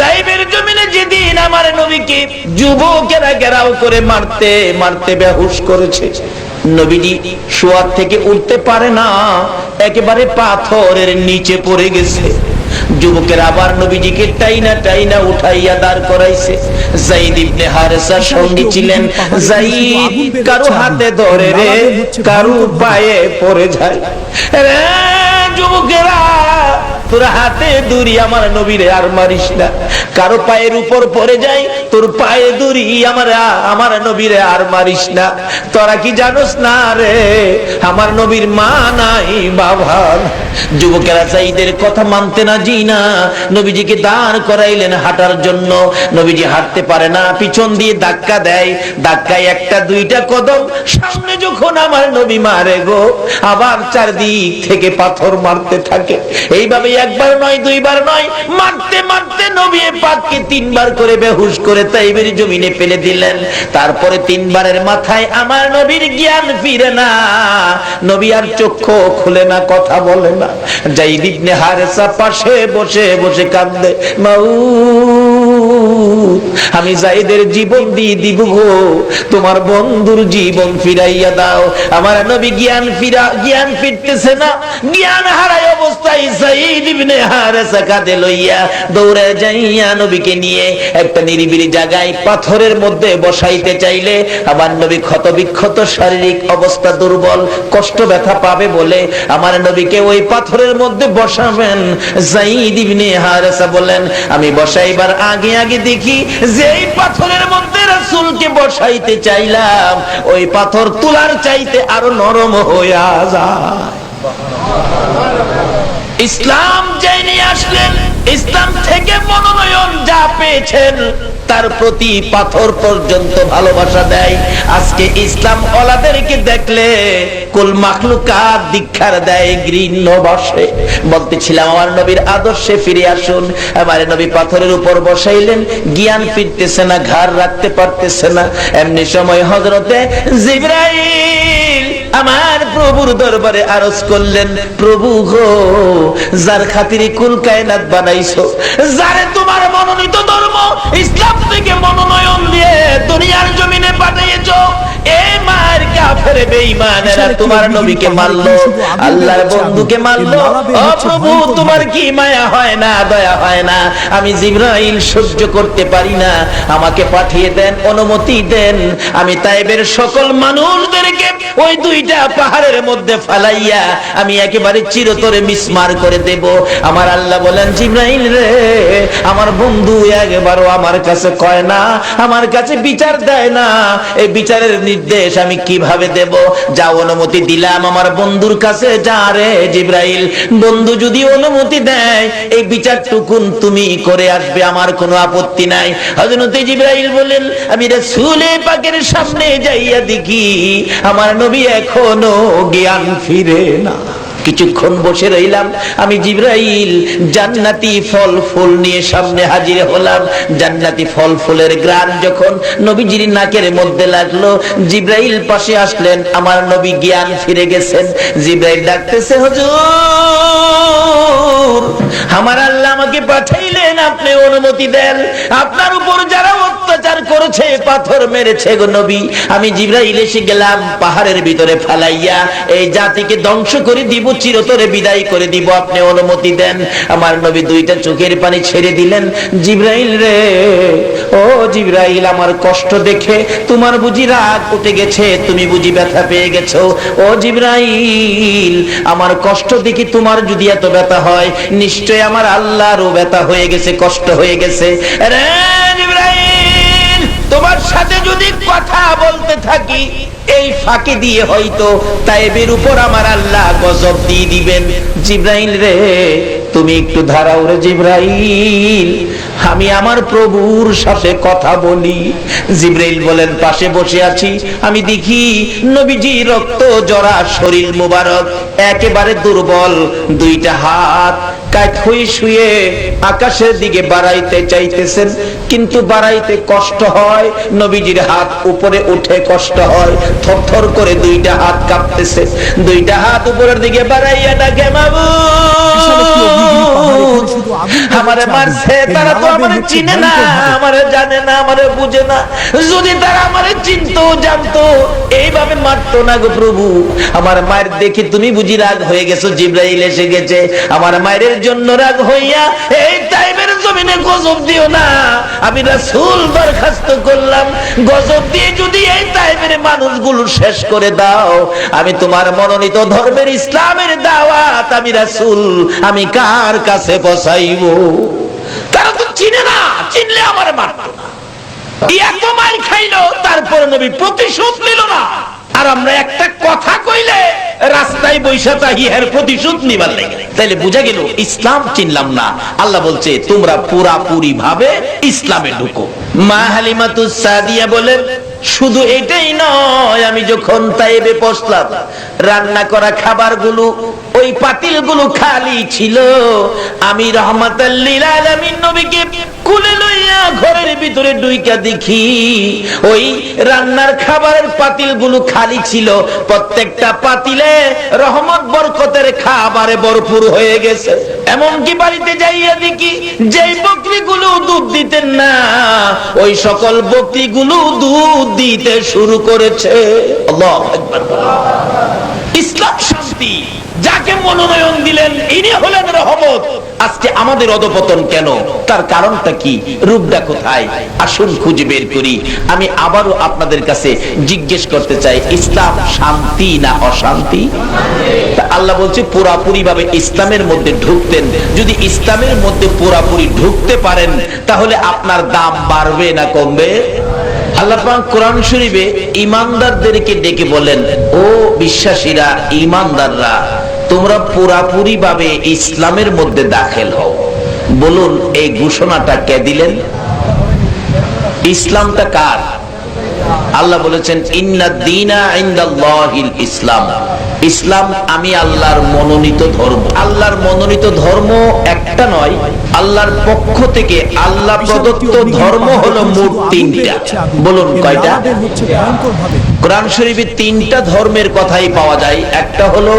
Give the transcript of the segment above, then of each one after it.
তাইবের জমিনে যেদিন আমার নবীকে যুবকেরা ঘেরাও করে মারতে মারতে বেহুশ করেছে। নবীজি শোয়ার থেকে উঠতে পারে না, একেবারে পাথরের নিচে পড়ে গেছে। যুবকের আবার নবীজিকে টাইনা টাইনা উঠাইয়া দাঁড় করাইছে। জাইদ ইবনে হারেসা সঙ্গী ছিলেন। জাইদ, কারও হাতে ধরে রে, কারও পায়ে পড়ে যায়। রে যুবকেরা তোর হাতে দড়ি আমার নবীরে আর মারিস না। কারও পায়ের উপর পড়ে যায় তোর পায়ে দড়ি আমার আমার নবীরে আর মারিস না। তোরা কি জানোস না রে, আমার নবীর মা নাই, বাবা। যুবকেরা সাইদের কথা মানতে না জি না। নবীজিকে দাঁড় করাইলেন হাঁটার জন্য। নবীজি হাঁটতে পারে না, পিছন দিয়ে ধাক্কা দেয়। ধাক্কায় একটা, দুইটা কদম সামনে যখন আমার নবী মারে গো, আবার চারদিক থেকে পাথর মারতে থাকে। এইভাবে একবার নয়, দুইবার নয়, মারতে মারতে নবী পাককে তিনবার করে বেহুশ করে তাইবের জমিনে ফেলে দিলেন। তারপরে তিনবারের মাথায় আমার নবীর জ্ঞান ফিরে না। নবী আর চক্ষু খুলে না, কথা বলে না। যাই দিবনে হারেসা পাশে বসে বসে কান্দে মাউ আমি জাইদের জীবন দিয়ে দিব গো। তোমার বন্ধুর জীবন ফিরাইয়া দাও। আমার নবী জ্ঞান ফিরা জ্ঞান ফিরতেছে না। জ্ঞান হারাই অবস্থায় সাইদ ইবনে হারেসা কাঁধে লইয়া দৌড়ে যাইয়া নবীকে নিয়ে একটা নিরিবিলি জায়গায় পাথরের মধ্যে বসাইতে চাইলে আমার নবী ক্ষত বিক্ষত শারীরিক অবস্থা দুর্বল, কষ্ট ব্যথা পাবে বলে আমার নবীকে ওই পাথরের মধ্যে বসাবেন। জাইদ ইবনে হারেসা বলেন আমি বসাইবার আগে আগে দেখি যে এই পাথরের মধ্যে রসুলকে বসাইতে চাইলাম, ওই পাথর তুলার চাইতে আরও নরম হইয়া যায়। ইসলাম যে নিয়ে আসলেন, ইসলাম থেকে মনোনয়ন যা পেয়েছেন তার প্রতি পাথর পর্যন্ত ভালোবাসা দেয়। আজকে ইসলাম ওলাদেরকে দেখলে কুল মাখলুকাত দীক্ষার দেয়, ঘৃণ্য বসে। বলতেছিলাম, আমার নবীর আদর্শে ফিরে আসুন। আমার নবী পাথরের উপর বসাইলেন, জ্ঞান ফিরতেছে না, ঘাড় রাখতে পারতেছে না। এমনি সময় হজরতে জিব্রাইল আমার প্রভুর দরবারে আরজ করলেন, প্রভু গো, যার খাতিরে কুল কায়নাত বানাইছো, যারে তোমার মনোনীত ধর্ম ইসলাম থেকে মনোনয়ন দিয়ে দুনিয়ার জমিনে পাঠিয়েছো। এ মার কাফের বেঈমানেরা তোমার নবীকে মারলো আল্লাহর বন্ধুকে মারলো ও প্রভু তোমার কি মায়া হয় না দয়া হয় না? আমি জিব্রাইল সহ্য করতে পারি না। আমাকে পাঠিয়ে দেন অনুমতি দেন। আমি তাইবের সকল মানুষদেরকে ওই দুইটা পাহাড়ের মধ্যে ফালাইয়া আমি একেবারে চিরতরে মিসমার করে দেব। আমার আল্লাহ বলেন জিব্রাইল রে আমার বন্ধু একবারও আমার কাছে কয় না, আমার কাছে বিচার দেয় না। এই বিচারের নির্দেশ আমি কীভাবে দেব? যা অনুমতি দিলাম আমার বন্ধুর কাছে, যা রে জিব্রাইল। বন্ধু যদি অনুমতি দেয়, এই বিচারটুকুন তুমি করে আসবে, আমার কোনো আপত্তি নাই। হযরত জিব্রাইল বলেন আমি রাসূলে পাকের সামনে যাইয়া দেখি, আমার নবী এখনও জ্ঞান ফিরে না। কিছুক্ষণ বসে রইলাম। আমি জিব্রাইল, জান্নাতি ফল ফুল নিয়ে সামনে হাজির হলাম। জান্নাতি ফল ফুলের গ্রান যখন নবীজির নাকের মধ্যে লাগল, জিব্রাইল পাশে আসলেন। আমার নবী জ্ঞান ফিরে গেছেন। জিব্রাইল ডাকতেছে, হুজুর, আমার আল্লাহ আমাকে পাঠাইলেন, আপনি অনুমতি দেন। আপনার উপর যারা অত্যাচার করেছে, পাথর মেরেছে গো নবী। আমি জিব্রাইল এসে গেলাম পাহাড়ের ভিতরে ফালাইয়া। এই জাতিকে ধ্বংস করে দিব চিরতরে বিদায় করে দিব, আপনি অনুমতি দেন। আমার নবী দুইটা চোখের পানি ছেড়ে দিলেন। জিব্রাইল রে, ও জিব্রাইল, আমার কষ্ট দেখে তোমার বুঝি রাগ উঠে গেছে, তুমি বুঝি ব্যথা পেয়ে গেছো। ও জিব্রাইল, আমার কষ্ট দেখি তোমার যদি এত ব্যথা হয়, নিশ্চয় আমার আল্লাহরও ব্যথা হয়ে গেছে, কষ্ট হয়ে গেছে। রে তোমার সাথে যদি কথা বলতে থাকি, এই ফাঁকে দিয়ে হয়তো তাইবের উপর আমার আল্লাহ গজব দিয়ে দিবেন। জিব্রাইল রে, তুমি একটু ধারাও রে জিব্রাইল। আমি আমার প্রভুর সাথে কথা বলি। জিব্রাইল বলেন, পাশে বসে আছি। আমি দেখি নবীজি রক্ত জরা শরীর মুবারক, একেবারে দুর্বল, দুইটা হাত কাত হয়ে শুয়ে আকাশের দিকে বাড়াইতে চাইতেছেন কিন্তু বাড়াইতে কষ্ট হয় নবীজির হাত উপরে উঠে কষ্ট হয় থরথর করে দুইটা হাত কাঁপতেছে দুইটা হাত উপরের দিকে বাড়াইয়া ডাকে বাবু আমারে মারছে তারা তো আমারে চিনে না আমারে জানে না আমারে বুঝে না। যদি তারা আমারে চিনতো জানতো এইভাবে মারতো না গো প্রভু। আমার মায়ের দেখে তুমি বুঝি রাগ হয়ে গেছো জিব্রাইল এসে গেছে। আমার মায়ের জন্য রাগ হইয়া, এই টাইমের জমিনে গজব দিও না। আমি রাসূল বরখাস্ত করলাম। গজব দিয়ে যদি এই টাইমের মানুষগুলো শেষ করে দাও, আমি তোমার মনোনীত ধর্মের ইসলামের দাওয়াত আমি রাসূল, আমি কার কাছে বসাইব? তারা তো চিনে না, চিনলে আমার মারতো না। এত মাইল খাইলো, তারপরে নবী প্রতিশোধ নিল না। আর আমরা একটা কথা কইলে রাস্তায় বৈশা তাহিয়ার প্রতিশোধ নিবার লাগে। তাইলে বুঝা গেল, ইসলাম চিনলাম না। আল্লাহ বলছে, তোমরা পুরাপুরি ভাবে ইসলামে ঢুকো। মা হালিমাতুস সাদিয়া বলেন, শুধু এটাই নয়, আমি যখন তাইবে পশলাম রান্না করা খাবারগুলো ওই পাতিলগুলো খালি ছিল। আমি আলামিন নবীকে কুলে লইয়া ঘরের ভিতরে ডুইকা দেখি। ওই রান্নার খাবারের পাতিলগুলো খালি ছিল। প্রত্যেকটা পাতিলে রহমত, বরকতের খাবারে ভরপুর হয়ে গেছে। এমনকি বাড়িতে যাইয়া দেখি, যেই বকরিগুলো দুধ দিতেন না, ওই সকল বকরিগুলো দুধ দিতে শুরু করেছে। ইসলাম মনোনয়ন দিলেন, ইনি হলেন রহমত। আজকে আমাদের অধপতন কেন? তার কারণটা কি? রূপটা কোথায়? আসুন খুঁজে বের করি। আমি আবারও আপনাদের কাছে জিজ্ঞেস করতে চাই, ইসলাম শান্তি না অশান্তি? আল্লাহ বলছে পুরাপুরি ভাবে ইসলামের মধ্যে ঢুকতেন। যদি ইসলামের মধ্যে পুরাপুরি ঢুকতে পারেন, তাহলে আপনার দাম বাড়বে না কমবে? আল্লাহ পাক কোরআন শরীফে ইমানদারদেরকে ডেকে বলেন ও বিশ্বাসীরা, ইমানদাররা তোমরা পুরাপুরি ভাবে ইসলামের মধ্যে দাখিল হও। বলুন এই ঘোষণাটা কে দিলেন? ইসলামটা কার? আল্লাহ বলেছেন ইন্না দিনা ইনদাল্লাহিল ইসলাম। ইসলাম আমি আল্লাহর মনোনীত ধর্ম। আল্লাহর মনোনীত ধর্ম একটা নয় আল্লাহর পক্ষ থেকে আল্লাহ প্রদত্ত ধর্ম হলো মোট তিনটা। বলুন কয়টা? কোরআন শরীফে তিনটা ধর্মের কথাই পাওয়া যায়। একটা হলো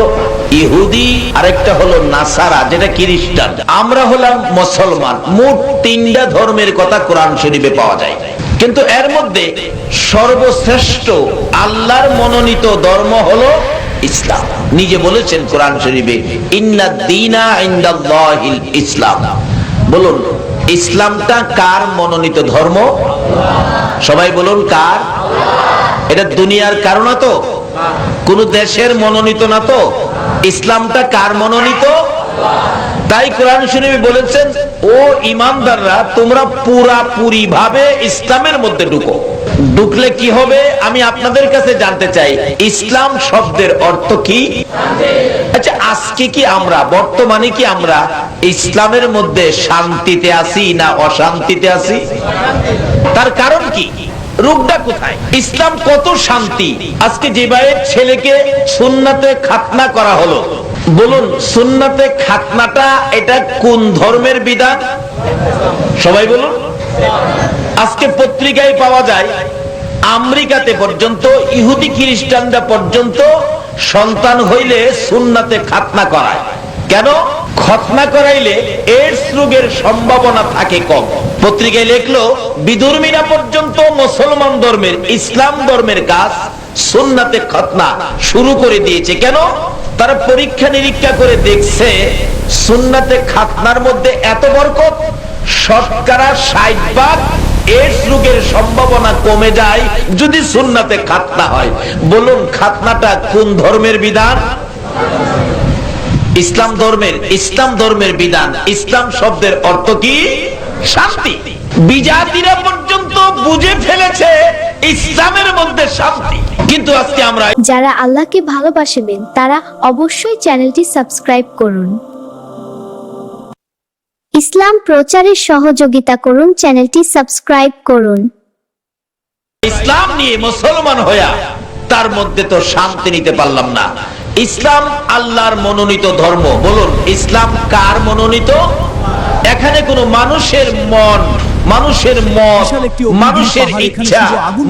ইহুদি, আরেকটা হলো নাসারা, যেটা খ্রিস্টান। আমরা হলাম মুসলমান। মোট তিনটা ধর্মের কথা কোরআন শরীফে পাওয়া যায়। কিন্তু এর মধ্যে সর্বশ্রেষ্ঠ আল্লাহর মনোনীত ধর্ম হলো ইসলাম। নিজে বলেছেন কোরআন শরীফে, ইন্না দিনা ইনদাল্লাহিল ইসলাম। বলুন, ইসলামটা কার মনোনীত ধর্ম? সবাই বলুন, কার? এটা দুনিয়ার কারণ তো? কোন দেশের মনোনীত না তো? ইসলামটা কার মনোনীত? তাই কোরআন শরীফে বলেছেন, ও ইমানদাররা, তোমরা পুরাপুরি ভাবে ইসলামের মধ্যে ঢুকো। ঢুকলে কি হবে? আমি আপনাদের কাছে জানতে চাই, ইসলাম শব্দের অর্থ কি? আচ্ছা আজকে কি আমরা, বর্তমানে কি আমরা ইসলামের মধ্যে শান্তিতে আছি না অশান্তিতে আছি? তার কারণ কি? রূপটা কোথায়? ইসলাম কত শান্তি? আজকে যে ভাইয়ের ছেলেকে সুন্নাতে খাতনা করা হলো। বলুন, সুন্নাতে খাতনাটা এটা কোন ধর্মের বিধান? সবাই বলুন। আজকে পত্রিকায় পাওয়া যায়, আমেরিকাতে পর্যন্ত, ইহুদি খ্রিস্টানরা পর্যন্ত সন্তান হইলে সুন্নাতে খাতনা করায়। কেন? খতনা করাইলে এইডস রোগের সম্ভাবনা থাকে কম। পত্রিকায় লেখলো বিধর্মীরা পর্যন্ত মুসলমান ধর্মের, ইসলাম ধর্মের কাজ সুন্নাতে খতনা শুরু করে দিয়েছে। কেন? তারা পরীক্ষা নিরীক্ষা করে দেখছে সুন্নাতে খাতনার মধ্যে এত বরকত, শতকরা ষাট ভাগ এইডস রোগের সম্ভাবনা কমে যায় যদি সুন্নাতে খাতনা হয়। বলুন, খাতনাটা কোন ধর্মের বিধান? ইসলাম ধর্মের ইসলাম ধর্মের বিধান। ইসলাম শব্দের অর্থ কি? শান্তি। বিজাতিরা পর্যন্ত বুঝে ফেলেছে ইসলামের মধ্যে শান্তি। কিন্তু আজকে আমরা যারা আল্লাহকে ভালোবাসবেন তারা অবশ্যই চ্যানেলটি সাবস্ক্রাইব করুন। ইসলাম প্রচারের সহযোগিতা করুন চ্যানেলটি সাবস্ক্রাইব করুন। ইসলাম নিয়ে মুসলমান হইয়া তার মধ্যে তো শান্তি নিতে পারলাম না। ইসলাম আল্লাহর মনোনীত ধর্ম। বলুন ইসলাম কার মনোনীত? এখানে কোনো মানুষের মন মানুষের মত মানুষের ইচ্ছা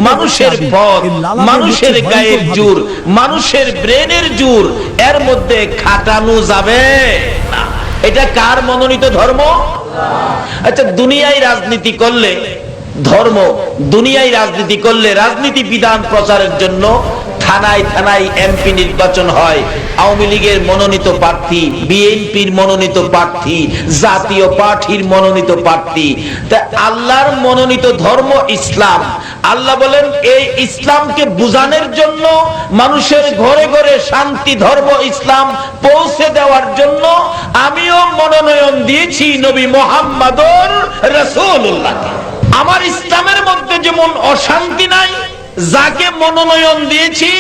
মানুষের পথ মানুষের গায়ের জোর মানুষের ব্রেনের জোর এর মধ্যে খাটানো যাবে না। এটা কার মনোনীত ধর্ম? আচ্ছা দুনিয়ায় রাজনীতি করলে ধর্ম দুনিয়ায় রাজনীতি করলে রাজনীতি বিধান প্রচারের জন্য থানায় থানায় এমপি নির্বাচন হয়। আওয়ামী লীগের মনোনীত প্রার্থী, বিএনপির মনোনীত প্রার্থী, জাতীয় পার্টির মনোনীত প্রার্থী। তা আল্লাহর মনোনীত ধর্ম ইসলাম। আল্লাহ বলেন, এই ইসলামকে বুঝানোর জন্য, মানুষের ঘরে ঘরে শান্তি, ধর্ম, ইসলাম পৌঁছে দেওয়ার জন্য আমিও মনোনয়ন দিয়েছি নবী মোহাম্মদর রসুল্লাহকে আমার ইসলামের মধ্যে যেমন অশান্তি নাই যাকে মনোনয়ন দিয়েছি,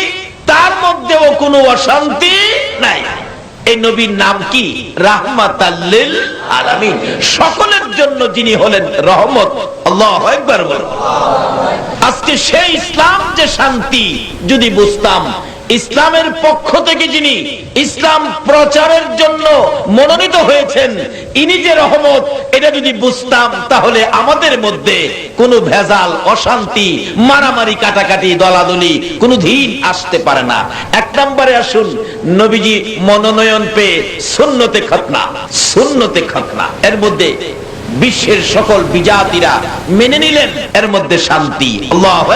তার মধ্যেও কোনো অশান্তি নাই। এই নবীর নাম কি? আলামিন। সকলের জন্য যিনি হলেন রহমত। আজকে সেই ইসলাম যে শান্তি, যদি বুঝতাম ইসলামের পক্ষ থেকে যিনি ইসলাম প্রচারের জন্য মনোনীত হয়েছেন, ইনি যে রহমত, এটা যদি বুঝতাম, তাহলে আমাদের মধ্যে কোনো ভেজাল, অশান্তি, মারামারি, কাটাকাটি, দলাদলি কোনো দিন আসতে পারে না। এক নম্বরে আসুন, নবীজি মনোনয়ন পেয়ে শূন্যতে খতনা শূন্যতে খতনা। এর মধ্যে বিশ্বের সকল বিজাতিরা মেনে নিলেন, এর মধ্যে শান্তি।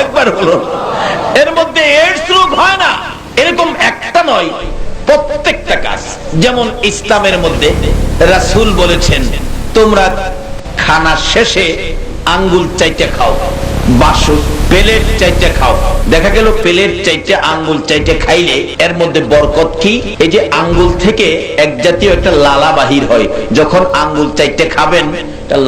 একবার বলুন। এর মধ্যে এইডস রোগ হয় না। এরকম একটা নয়, প্রত্যেকটা কাজ। যেমন ইসলামের মধ্যে রাসূল বলেছেন, তোমরা খানা শেষে আঙ্গুল চাইতে খাও প্লেট চাইতে খাও। দেখা গেল প্লেট চাইতে আঙ্গুল চাইতে খাইলে এর মধ্যে বরকত কি? এই যে আঙ্গুল থেকে এক জাতীয় একটা লালা বাহির হয়। যখন আঙ্গুল চাইতে খাবেন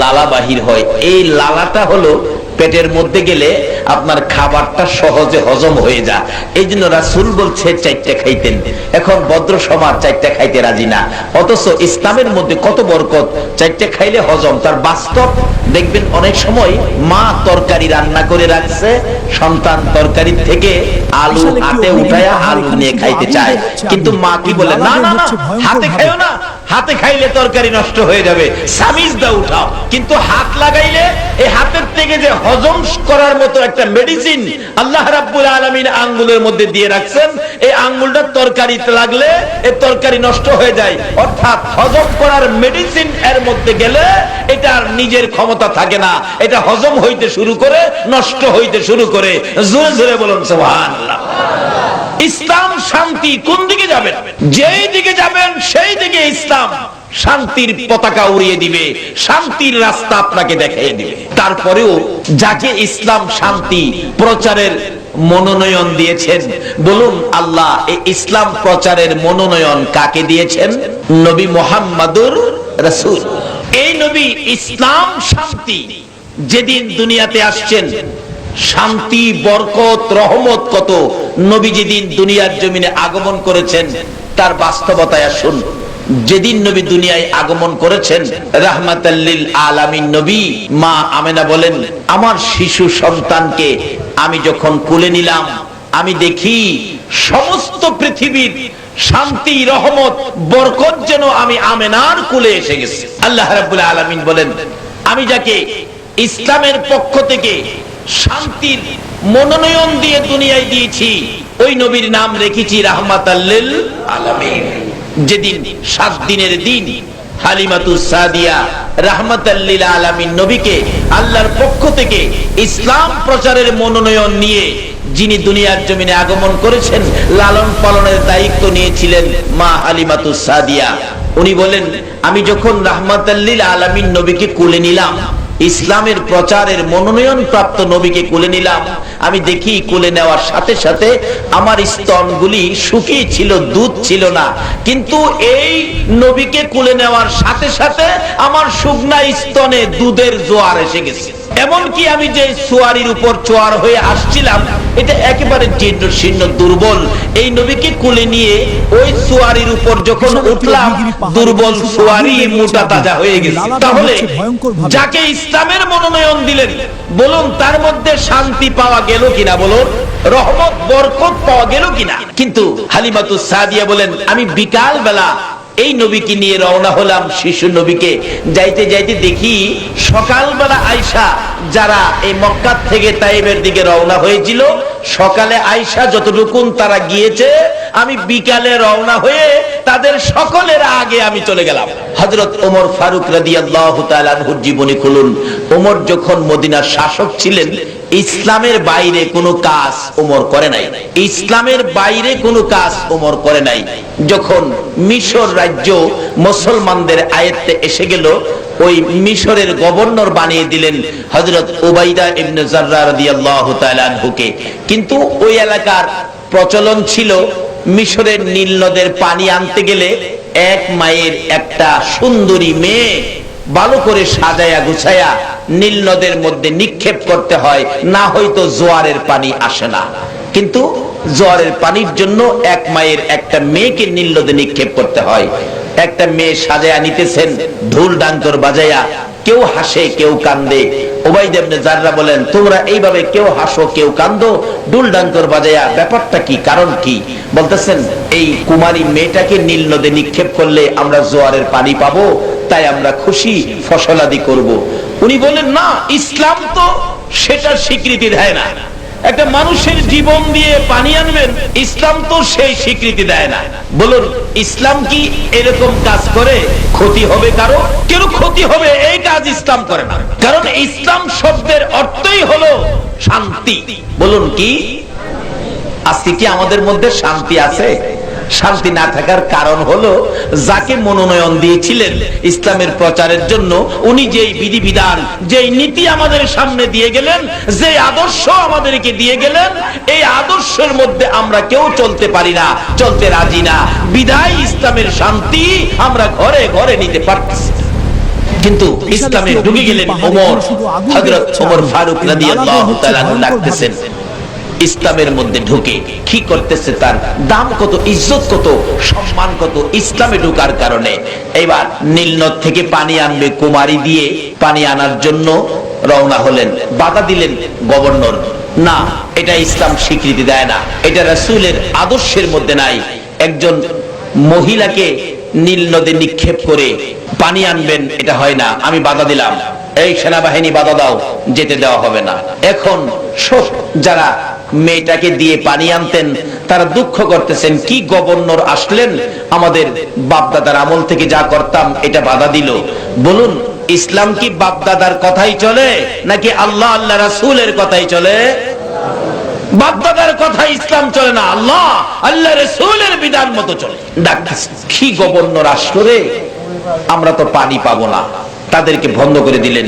লালা বাহির হয়। এই লালাটা হলো পেটের মধ্যে গেলে আপনার খাবারটা সহজে হজম হয়ে যায়। এই জন্য রাসুল বলছে চারটে খাইতেন। এখন ভদ্র সমাজ চারটে খাইতে রাজি না। অথচ ইসলামের মধ্যে কত বরকত চারটে খাইলে হজম। তার বাস্তব দেখবেন অনেক সময় মা তরকারি রান্না করে রাখছে সন্তান তরকারি থেকে আলু হাতে উঠায়া আলু নিয়ে খাইতে চায়। কিন্তু মা কি বলে না না হাতে। খাইও না। হাতে খাইলে তরকারি নষ্ট হয়ে যাবে। সামিজ দা উঠাও। কিন্তু হাত লাগাইলে এই হাতের থেকে যে হজম করার মতো একটা মেডিসিন আল্লাহ রাব্বুল আলামিন আঙ্গুলের মধ্যে দিয়ে রাখছেন, এই আঙ্গুলটা তরকারিতে লাগলে এই তরকারি নষ্ট হয়ে যায়। অর্থাৎ হজম করার মেডিসিন এর মধ্যে গেলে এটা আর নিজের ক্ষমতা থাকে না। এটা হজম হইতে শুরু করে, নষ্ট হইতে শুরু করে। জোরে জোরে বলুন, সুবহানাল্লাহ। ইসলাম শান্তি কোন দিকে যাবেন যেই দিকে যাবেন, সেই দিকে ইসলাম শান্তির পতাকা উড়িয়ে দিবে, শান্তির রাস্তা আপনাকে দেখিয়ে দিবে। তারপরেও যাকে ইসলাম শান্তি প্রচারের মনোনয়ন দিয়েছেন, বলুন আল্লাহ এই ইসলাম প্রচারের মনোনয়ন কাকে দিয়েছেন? নবী মোহাম্মদুর রসুল। এই নবী ইসলাম শান্তি যেদিন দুনিয়াতে আসছেন শান্তি, বরকত, রহমত কত নবী যেদিন দুনিয়ার জমিনে আগমন করেছেন, তার বাস্তবতায় আসুন। যেদিন নবী দুনিয়ায় আগমন করেছেন রাহমাতাল্লিল আলামিন নবী, মা আমেনা বলেন, আমার শিশু সন্তানকে আমি যখন কুলে নিলাম, আমি দেখি সমস্ত পৃথিবীর শান্তি, রহমত, বরকত যেন আমি আমেনার কুলে এসে গেছি। আল্লাহ রাব্বুল আলামিন বলেন, আমি যাকে ইসলামের পক্ষ থেকে শান্তির মনোনয়ন দিয়ে দুনিয়ায় দিয়েছি। ওই নবীর নাম রেখেছি রাহমাত যেদিন সাত দিনের দিন ইসলাম প্রচারের মনোনয়ন নিয়ে যিনি দুনিয়ার জমিনে আগমন করেছেন, লালন পালনের দায়িত্ব নিয়েছিলেন মা সাদিয়া। উনি বলেন, আমি যখন রাহমাতাল্লিল আলামিন নবীকে কুলে নিলাম ইসলামের প্রচারের মনোনয়ন প্রাপ্ত নবীকে কোলে নিলাম। আমি দেখি কোলে নেওয়ার সাথে সাথে আমার স্তনগুলি শুকিয়ে ছিল দুধ ছিল না। কিন্তু এই নবীকে কোলে নেওয়ার সাথে সাথে আমার শুকনা স্তনে দুধের জোয়ার এসে গেছে। এমনকি আমি যে সোয়ারির উপর চোয়ার হয়ে আসছিলাম এটা একেবারে জীর্ণ শীর্ণ দুর্বল। এই নবীকে কোলে নিয়ে ওই সোয়ারির উপর যখন উঠলাম দুর্বল সোয়ারি মোটা তাজা হয়ে গেছে। তাহলে যাকে ইসলামের মনোনয়ন দিলেন বলুন তার মধ্যে শান্তি পাওয়া গেল কিনা বলুন? রহমত, বরকত পাওয়া গেল কিনা? কিন্তু হালিমাতু সাদিয়া বলেন, আমি বিকাল বেলা এই নবীকে নিয়ে রওনা হলাম, শিশু নবীকে। যাইতে যাইতে দেখি সকালবেলা আয়সা যারা এই মক্কার থেকে তাইবের দিকে রওনা হয়েছিল, সকালে আয়সা যতটুকুন তারা গিয়েছে, আমি বিকালে রওনা হয়ে তাদের সকলের আগে আমি চলে গেলাম। হজরত ওমর ফারুক রাদি আল্লাহ জীবনী খুলুন। ওমর যখন মদিনার শাসক ছিলেন ইসলামের বাইরে কোনো কাজ ওমর করে নাই। ইসলামের বাইরে কোনো কাজ ওমর করে নাই। যখন মিশর রাজ্য মুসলমানদের আয়ত্তে এসে গেল, ওই মিশরের গভর্নর বানিয়ে দিলেন হজরত ওবাইদা ইবনে জাররা রাদিয়াল্লাহু তাআলা আনহুকে। কিন্তু ওই এলাকার প্রচলন ছিল, মিশরের নীল নদের পানি আনতে গেলে এক মায়ের একটা সুন্দরী মেয়ে ভালো করে সাজায়া গুছায়া নীল নদের মধ্যে নিক্ষেপ করতে হয়, না হয়তো জোয়ারের পানি আসে না। কিন্তু জোয়ারের পানির জন্য এক মায়ের একটা মেয়েকে নীল নদে নিক্ষেপ করতে হয়। একটা মেয়ে সাজায়া নিতেছেন ঢোল ডাঙ্কর বাজায়া, কেউ হাসে, কেউ কান্দে বলেন, তোমরা এইভাবে কেউ হাসো, কেউ কান্দো ডুল ডাঙ্কর ব্যাপারটা কি, কারণ কি বলতেছেন, এই কুমারী মেয়েটাকে নীল নদে নিক্ষেপ করলে আমরা জোয়ারের পানি পাবো, তাই আমরা খুশি, ফসলাদি করব। উনি বলেন না, ইসলাম তো সেটার স্বীকৃতি দেয় না একটা মানুষের জীবন দিয়ে পানি আনবেন, ইসলাম তো সেই স্বীকৃতি দেয় না। বলুন, ইসলাম কি এরকম কাজ করে? ক্ষতি হবে কারও? কেন ক্ষতি হবে? এই কাজ ইসলাম করে না। কারণ ইসলাম শব্দের অর্থই হলো শান্তি। বলুন কি? আজকে কি আমাদের মধ্যে শান্তি আছে? শান্তি না থাকার কারণ হলো যাকে মনোনয়ন দিয়েছিলেন ইসলামের প্রচারের জন্য, উনি যেই বিধিবিধান, যেই নীতি আমাদের সামনে দিয়ে গেলেন যে আদর্শ আমাদেরকে দিয়ে গেলেন, এই আদর্শের মধ্যে আমরা কেউ চলতে পারি না, চলতে রাজি না। বিদায় ইসলামের শান্তি আমরা ঘরে ঘরে নিতে পারতেছি কিন্তু ইসলামে ঢুকে গেলেন ওমর, হযরত ওমর ফারুক রাদিয়াল্লাহু তাআলা ডাকতেছেন। ইসলামের মধ্যে ঢুকে কি করতেছে তার দাম কত, ইজ্জত কত, সম্মান কত ইসলামে ঢুকার কারণে? এবার নীলনদ থেকে পানি আনবে কুমারী দিয়ে পানি আনার জন্য রওনা হলেন, বাধা দিলেন গভর্নর। না, এটা ইসলাম স্বীকৃতি দেয় না, এটা রাসূলের আদর্শের মধ্যে নাই। একজন মহিলাকে নীল নদে নিক্ষেপ করে পানি আনবেন, এটা হয় না, আমি বাধা দিলাম। এই সেনাবাহিনী বাধা দাও, যেতে দেওয়া হবে না। এখন যারা মেয়েটাকে দিয়ে পানি আনতেন, তারা দুঃখ করতেছেন, কি গভর্নর আসলেন? আমাদের বাপদাদার আমল থেকে যা করতাম, এটা বাধা দিল। বলুন, ইসলাম কি বাপদাদার কথাই চলে, নাকি আল্লাহ আল্লাহ রাসূলের কথাই চলে? বাপদাদার কথা ইসলাম চলে না, আল্লাহ আল্লাহ রসুলের বিধান মতো চলে। কি গভর্নর আসরে আমরা তো পানি পাবো না। তাদেরকে বন্ধ করে দিলেন।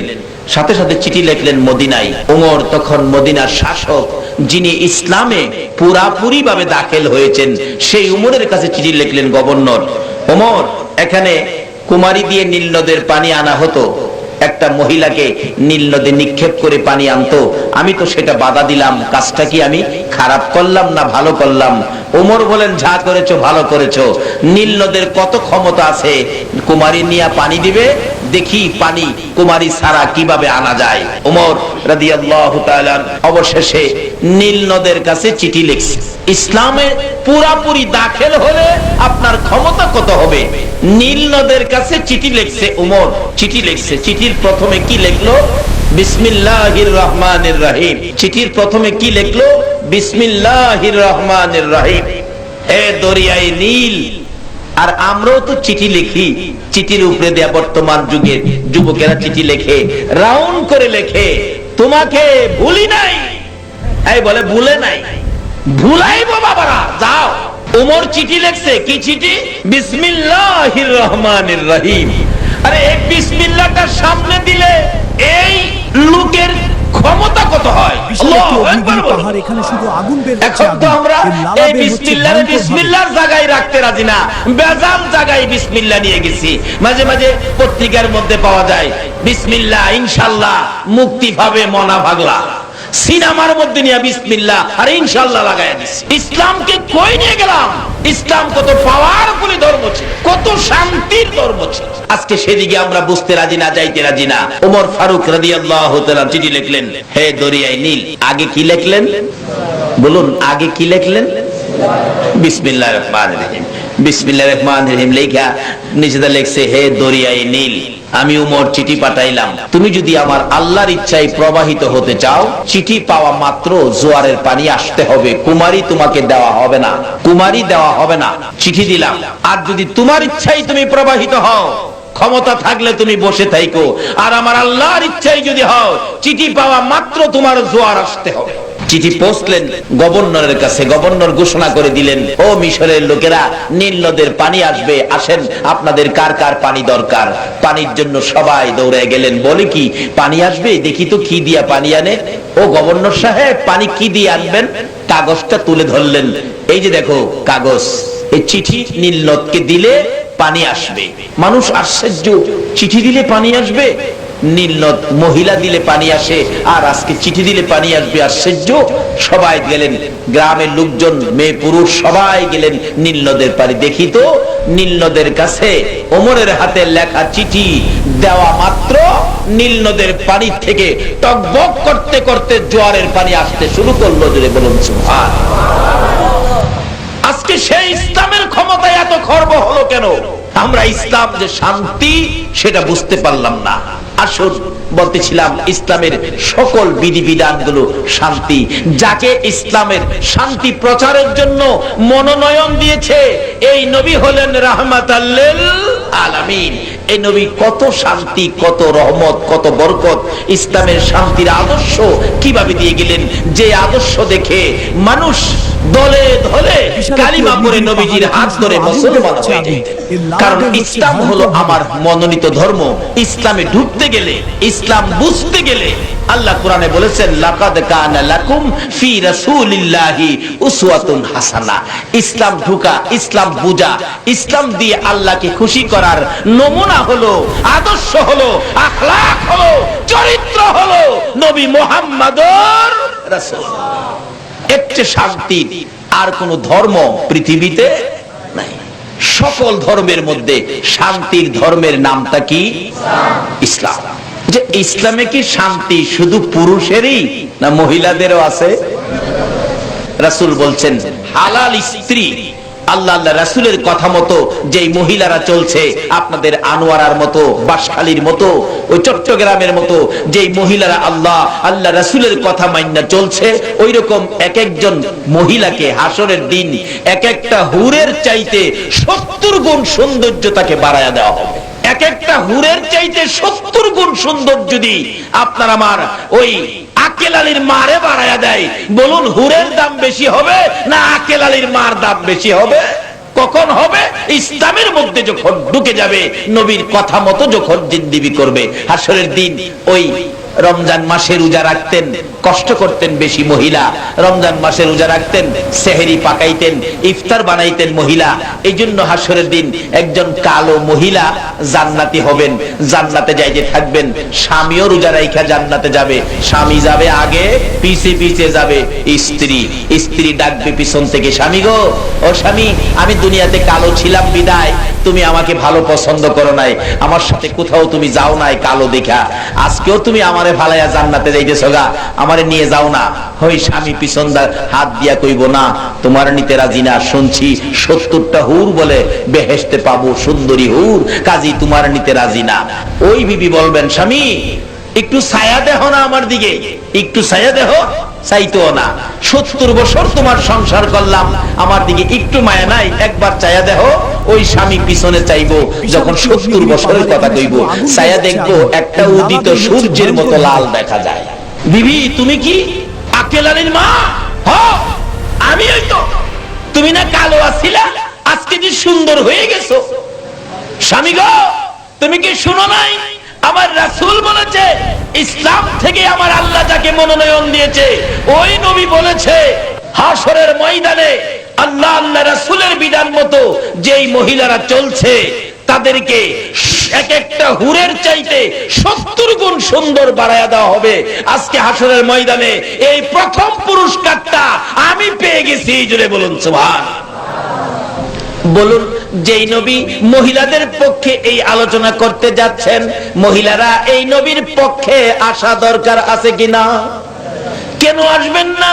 সাথে সাথে চিঠি লিখলেন মদিনায়। ওমর তখন মদিনার শাসক, যিনি ইসলামে পুরাপুরি ভাবে দাখিল হয়েছেন, সেই উমরের কাছে চিঠি লিখলেন গভর্নর, ওমর, এখানে কুমারী দিয়ে নীল নদের পানি আনা হতো। একটা মহিলাকে নীল নদে নিক্ষেপ করে পানি আনতো। আমি তো সেটা বাধা দিলাম। কাজটা কি আমি খারাপ করলাম না ভালো করলাম? ওমর বলেন, যা করেছ ভালো করেছ। নীল নদের কত ক্ষমতা আছে? কুমারী নিয়া পানি দিবে দেখি পানি কুমারী ছাড়া কীভাবে আনা যায়। ওমর রাদিয়াল্লাহু তাআলা অবশেষে নীল নদের কাছে চিঠি লিখছে। ইসলামে পুরাপুরি দাখিল হলে আপনার ক্ষমতা কত হবে? নীল নদের কাছে চিঠি লিখছে উমর চিঠি লিখছে। চিঠির প্রথমে কি লিখলো? বিসমিল্লাহির রহমানির রহিম। চিঠির প্রথমে কি লিখলো? বিসমিল্লাহির রহমানির রহিম। হে দরিয়ায় নীল আর আমরাও তো চিঠি লিখি। চিঠির উপরে দেয়া বর্তমান যুগের যুবকেরা চিঠি লেখে, রাউন্ড করে লেখে, তোমাকে ভুলি নাই? এই বলে, ভুলে নাই। ভুলাইবো বাবারা, যাও। উমর চিঠি লিখছে, কি চিঠি? বিসমিল্লাহির রহমানির রহিম। আরে, এই বিসমিল্লাহটা সামনে দিলে এই লোকের ক্ষমতা কত হয়। পাহাড় এখানে শুধু আগুন বের হচ্ছে এখন তো আমরা এই। বিসমিল্লাহর জায়গায় রাখতে রাজি না। বেজাল জায়গায় বিসমিল্লাহ নিয়ে গেছি। মাঝে মাঝে পত্রিকার মধ্যে পাওয়া যায় বিসমিল্লাহ ইনশাআল্লাহ মুক্তি পাবে মনা ভাগলা। সিনেমার মধ্যে নিয়ে বিসমিল্লাহ, আর ইনশাল্লাহ লাগাই দিছি ইসলামকে কই নিয়ে গেলাম? ইসলাম কত পাওয়ারফুল ধর্ম ছিল, কত শান্তির ধর্ম ছিল। আজকে সেদিকে আমরা বুঝতে রাজি না, যাইতে রাজি না। ওমর ফারুক রাদিয়াল্লাহু তাআলা চিঠি লিখলেন, হে দরিয়ায় নীল, আগে কি লিখলেন? বলুন, আগে কি লিখলেন? বিসমিল্লাহ রহমান রহিম। বিসমিল্লাহ রহমান রহিম লেখা নিচেদা লেখছে, হে দরিয়াই নীল আমি উমর চিঠি পাঠাইলাম। তুমি যদি আমার আল্লাহর ইচ্ছায় প্রবাহিত হতে চাও, চিঠি পাওয়া মাত্র জোয়ারের পানি আসতে হবে। কুমারী তোমাকে দেওয়া হবে না। কুমারী দেওয়া হবে না। চিঠি দিলাম। আর যদি তোমার ইচ্ছায় তুমি প্রবাহিত হও, ক্ষমতা থাকলে তুমি বসে থাইকো। আর আমার আল্লাহর ইচ্ছাই যদি হও, চিঠি পাওয়া মাত্র তোমার জোয়ার আসতে হবে। চিঠি পৌঁছলেন, গভর্নরের কাছে গভর্নর ঘোষণা করে দিলেন, ও মিশরের লোকেরা, নীল নদের পানি আসবে, আসেন, আপনাদের কার কার পানি দরকার? পানির জন্য সবাই দৌড়ে গেলেন, বলে কি, পানি আসবে? দেখি তো কি দিয়া পানি আনে। ও গভর্নর সাহেব, পানি কি দিয়ে আনবেন? কাগজটা তুলে ধরলেন, এই যে দেখো, কাগজ, এই চিঠি নীল নদকে দিলে পানি আসবে। মানুষ আশ্চর্য, চিঠি দিলে পানি আসবে? নীলনদ মহিলা দিলে পানি আসে, আর আজকে চিঠি দিলে পানি আসবে আশ্চর্য সবাই গেলেন। গ্রামের লোকজন, মেয়ে পুরুষ সবাই গেলেন নীলনদের পানি। দেখি তো নীলনদের কাছে ওমরের হাতে লেখা চিঠি দেওয়া মাত্র নীলনদের পানি থেকে টকবক করতে করতে জোয়ারের পানি আসতে শুরু করল জোরে বলুন আজকে সেই ইসলামের ক্ষমতায় এত খর্ব হলো কেন? আমরা ইসলাম যে শান্তি, সেটা বুঝতে পারলাম না। আসুন, বলতেছিলাম ইসলামের সকল বিধিবিধানগুলো শান্তি। যাকে ইসলামের শান্তি প্রচারের জন্য মনোনয়ন দিয়েছে, এই নবী হলেন রাহমাত আলামিন। এই নবী কত শান্তি কত রহমত কত বরকত। ইসলামের শান্তির আদর্শ কীভাবে দিয়ে গেলেন? যে আদর্শ দেখে মানুষ দলে ধলে কালিমা পরে নবীজির হাত ধরে মুসলমান হয়ে যেতেন কারণ ইসলাম হলো আমার মনোনীত ধর্ম। ইসলামে ঢুকতে গেলে ইসলাম বুঝতে গেলে আল্লাহ কোরআনে বলেছেন, লাকাদ কানা লাকুম ফি রাসূলিল্লাহি উসওয়াতুন হাসানা। ইসলাম ঢুকা, ইসলাম বুঝা ইসলাম দিয়ে আল্লাহকে খুশি করার নমুনা হলো, আদর্শ হলো আখলাক হলো, চরিত্র হলো নবী মুহাম্মাদুর রাসূল এর চেয়ে শান্তির আর কোন ধর্ম পৃথিবীতে নাই। সকল ধর্মের মধ্যে শান্তির ধর্মের নামটা কি? ইসলাম। যে ইসলামে কি শান্তি শুধু পুরুষেরই না মহিলাদেরও আছে? রাসূল বলছেন, হালাল স্ত্রী, আল্লাহ আল্লাহ রাসূলের কথা মতো যেই মহিলারা চলছে, আপনাদের আনোয়ারার মতো মতো, ওই চট্টগ্রামের মতো, যেই মহিলারা আল্লাহ আল্লাহ রাসূলের কথা চলছে ওই রকম এক একজন মহিলাকে হাসরের দিন এক একটা হুরের চাইতে সত্তর গুণ সৌন্দর্য তাকে বাড়ায়া দেওয়া হবে। এক একটা হুরের চাইতে সত্তর গুণ সুন্দর যদি আপনার আমার ওই আকেল আলীর মারে বাড়ায়া দেয়। বলুন, হুরের দাম বেশি হবে না আকেল আলীর মার দাম বেশি হবে? কখন হবে? ইসলামের মধ্যে যখন ঢুকে যাবে, নবীর কথা মতো যখন জিন্দিবি করবে। হাসরের দিন ওই রমজান মাসে রোজা রাখতেন, কষ্ট করতেন বেশি মহিলা। রমজান মাসে রোজা রাখতেন, সেহেরি পাকাইতেন, ইফতার বানাইতেন মহিলা। এই জন্য হাসরের দিন একজন কালো মহিলা জান্নাতি হবেন, জান্নাতে যাইতে থাকবেন। স্বামীও রোজা রাইখা জান্নাতে যাবে। স্বামী যাবে আগে, পিছে পিছে যাবে স্ত্রী। স্ত্রী ডাকবে পিছন থেকে, স্বামী গো, ও স্বামী, আমি দুনিয়াতে কালো ছিলাম, বিদায়। তুমি আমাকে ভালো পছন্দ করো নাই। আমার সাথে কোথাও তুমি যাও নাই কালো দেখা। আজকেও তুমি আমারে ভালাইয়া জান্নাতে যাইতেছ গা, আমারে নিয়ে যাও না। হই স্বামী, পিছন দা- হাত দিয়া কইব না, তোমার নিতে রাজি না, শুনছি সত্তরটা হুর বলে বেহেস্তে পাবো, সুন্দরী হুর, কাজী তোমার নিতে রাজি না। ওই বিবি বলবেন, স্বামী একটু ছায়া দেহ না আমার দিকে, একটু ছায়া দেহ চাইতো না। সত্তর বছর তোমার সংসার করলাম, আমার দিকে একটু মায়া নাই, একবার চায়া দেহ, ওই স্বামী পিছনে চাইব, যখন সত্তর বছরের কথা কইব, ছায়া দেখব একটা উদিত সূর্যের মতো লাল দেখা যায়। বিবি, তুমি কি আকেল আলীর মা আমি ওই তো। তুমি না কালো আছিলা? আজকে যে সুন্দর হয়ে গেছো। স্বামী গো, তুমি কি শুনো নাই? আমার রাসূল বলেছে, ইসলাম থেকে আমার আল্লাহ যাকে মনোনয়ন দিয়েছে, ওই নবী বলেছে হাসরের ময়দানে আল্লাহ আল্লাহ রাসূলের বিধান মতো যেই মহিলারা চলছে, তাদেরকে এক একটা হুরের চাইতে সত্তর গুণ সুন্দর বাড়ায়া দেওয়া হবে। আজকে হাসরের ময়দানে এই প্রথম পুরস্কারটা আমি পেয়ে গেছি জুড়ে বলুন সুভান বলুন যেই নবী মহিলাদের পক্ষে এই আলোচনা করতে যাচ্ছেন, মহিলারা এই নবীর পক্ষে আসা দরকার আছে কিনা? কেন আসবেন না?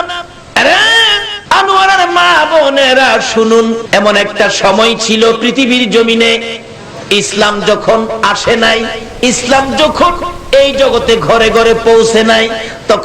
মা বোনেরা শুনুন, এমন একটা সময় ছিল পৃথিবীর জমিনে, ইসলাম যখন আসে নাই, ইসলাম যখন এই জগতে ঘরে ঘরে পৌঁছে নাই, তখন